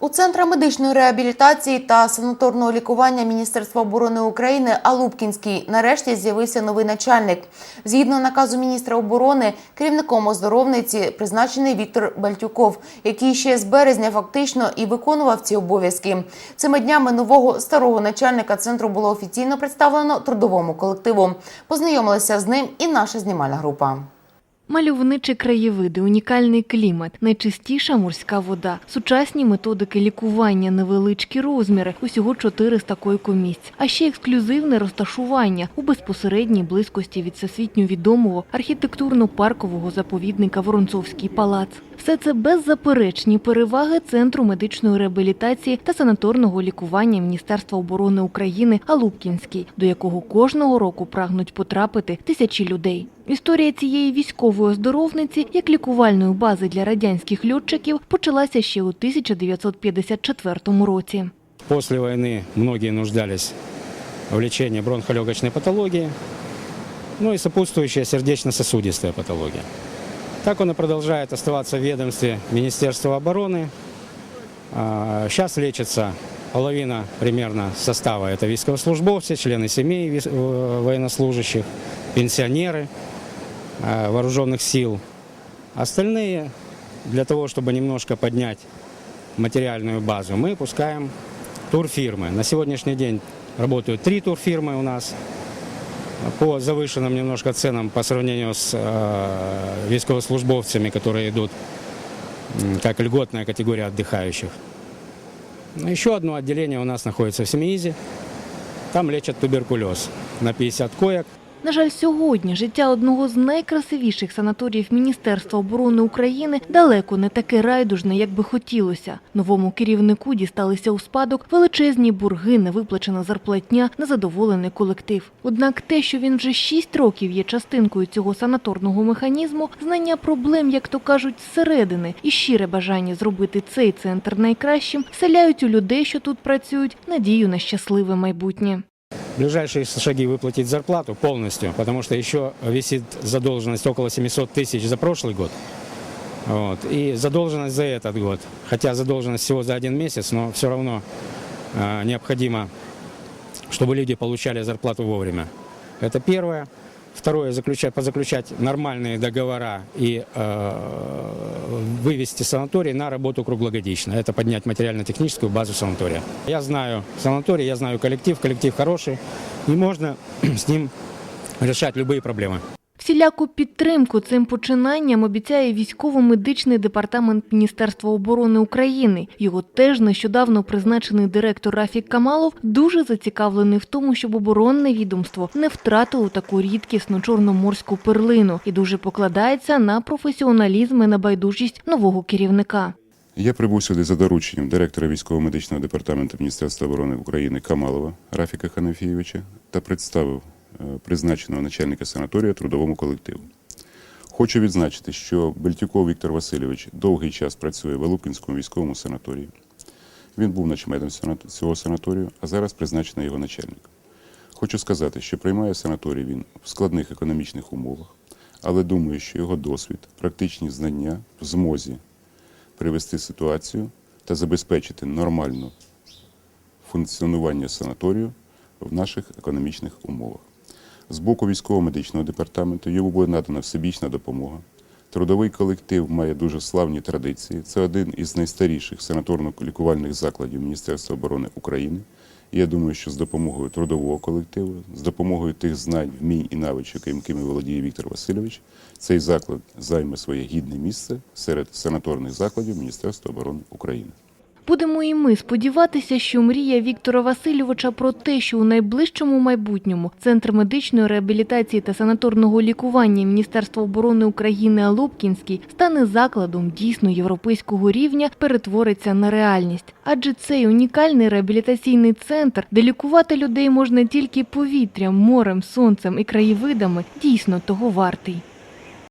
У Центрі медичної реабілітації та санаторного лікування Міністерства оборони України Алубкінський нарешті з'явився новий начальник. Згідно наказу міністра оборони, керівником оздоровниці призначений Віктор Бальтюков, який ще з березня фактично і виконував ці обов'язки. Цими днями нового старого начальника центру було офіційно представлено трудовому колективу. Познайомилася з ним і наша знімальна група. Мальовничі краєвиди, унікальний клімат, найчистіша морська вода, сучасні методики лікування, невеличкі розміри, усього 400 койкомісць, а ще ексклюзивне розташування у безпосередній близькості від всесвітньо відомого архітектурно-паркового заповідника Воронцовський палац. Все це беззаперечні переваги Центру медичної реабілітації та санаторного лікування Міністерства оборони України Алубкінський, до якого кожного року прагнуть потрапити тисячі людей. Історія цієї військової оздоровниці, як лікувальної бази для радянських льотчиків, почалася ще у 1954 році. После войны многие нуждались в лечении бронхолегочной патологии, ну и сопутствующая сердечно-сосудистая патология. Так он и продолжает оставаться в ведомстве Министерства обороны. А, Сейчас лечится половина примерно состава. Это військовослужбовцы, члены семей вис- э, военнослужащих, пенсионеры э, вооруженных сил. Остальные, для того, чтобы немножко поднять материальную базу, мы пускаем турфирмы. На сегодняшний день работают три турфирмы у нас по завышенным немножко ценам по сравнению с э, військовослужбовцами, которые идут как льготная категория отдыхающих. Ну, Еще одно отделение у нас находится в Семиизе. Там лечат туберкулез на 50 коек. На жаль, сьогодні життя одного з найкрасивіших санаторіїв Міністерства оборони України далеко не таке райдужне, як би хотілося. Новому керівнику дісталися у спадок величезні борги, невиплачена зарплатня, незадоволений колектив. Однак те, що він вже шість років є частинкою цього санаторного механізму, знання проблем, як то кажуть, зсередини, і щире бажання зробити цей центр найкращим, вселяють у людей, що тут працюють, надію на щасливе майбутнє. Ближайшие шаги выплатить зарплату полностью, потому что еще висит задолженность около 700 тысяч за прошлый год. Вот, и задолженность за этот год. Хотя задолженность всего за один месяц, но все равно э, необходимо, чтобы люди получали зарплату вовремя. Это первое. Второе, заключать, позаключать нормальные договора и э, вывести санаторий на работу круглогодично. Это поднять материально-техническую базу санатория. Я знаю санаторий, я знаю коллектив, коллектив хороший, и можно с ним решать любые проблемы. Всіляку підтримку цим починанням обіцяє військово-медичний департамент Міністерства оборони України. Його теж нещодавно призначений директор Рафік Камалов дуже зацікавлений в тому, щоб оборонне відомство не втратило таку рідкісну чорноморську перлину і дуже покладається на професіоналізм і небайдужість нового керівника. Я прибув сюди за дорученням директора військово-медичного департаменту Міністерства оборони України Камалова Рафіка Ханафійовича та представив призначеного начальника санаторію трудовому колективу. Хочу відзначити, що Бельтюков Віктор Васильович довгий час працює в Алупкінському військовому санаторії. Він був начмедом санат- цього санаторію, а зараз призначений його начальник. Хочу сказати, що приймає санаторій він в складних економічних умовах, але думаю, що його досвід, практичні знання в змозі привести ситуацію та забезпечити нормальне функціонування санаторію в наших економічних умовах. З боку військово-медичного департаменту йому буде надана всебічна допомога. Трудовий колектив має дуже славні традиції. Це один із найстаріших санаторно-лікувальних закладів Міністерства оборони України. І я думаю, що з допомогою трудового колективу, з допомогою тих знань, вмінь і навичок, якими володіє Віктор Васильович, цей заклад займе своє гідне місце серед санаторних закладів Міністерства оборони України. Будемо і ми сподіватися, що мрія Віктора Васильовича про те, що у найближчому майбутньому Центр медичної реабілітації та санаторного лікування Міністерства оборони України Алубкінський стане закладом дійсно європейського рівня, перетвориться на реальність. Адже цей унікальний реабілітаційний центр, де лікувати людей можна тільки повітрям, морем, сонцем і краєвидами, дійсно того вартий.